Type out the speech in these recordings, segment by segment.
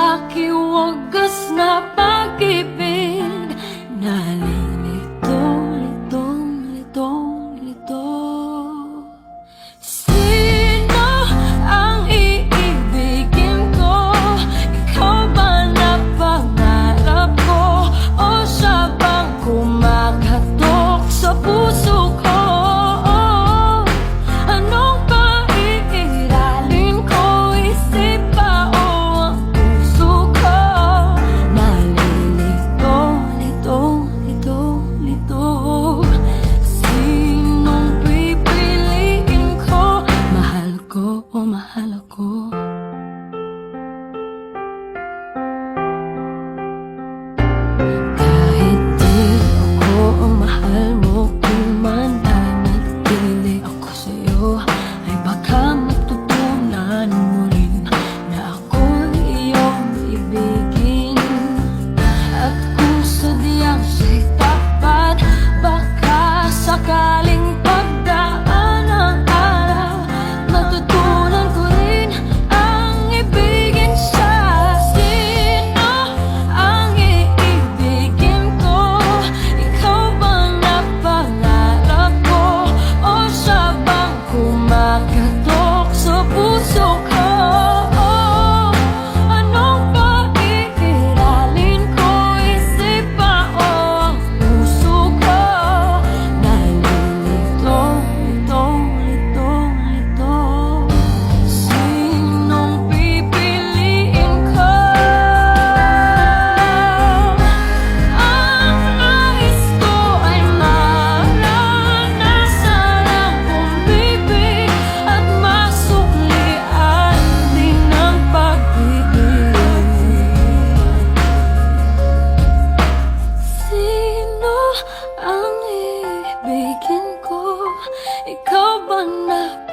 Alay sa'ki wagas na pag-ibig. Nalilito,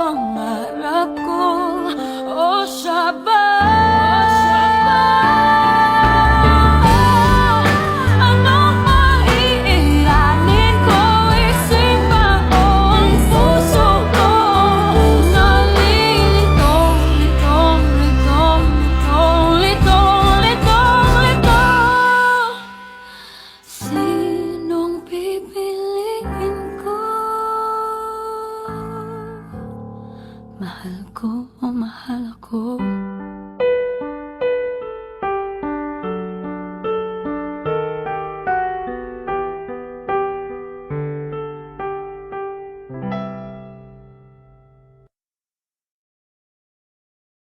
on my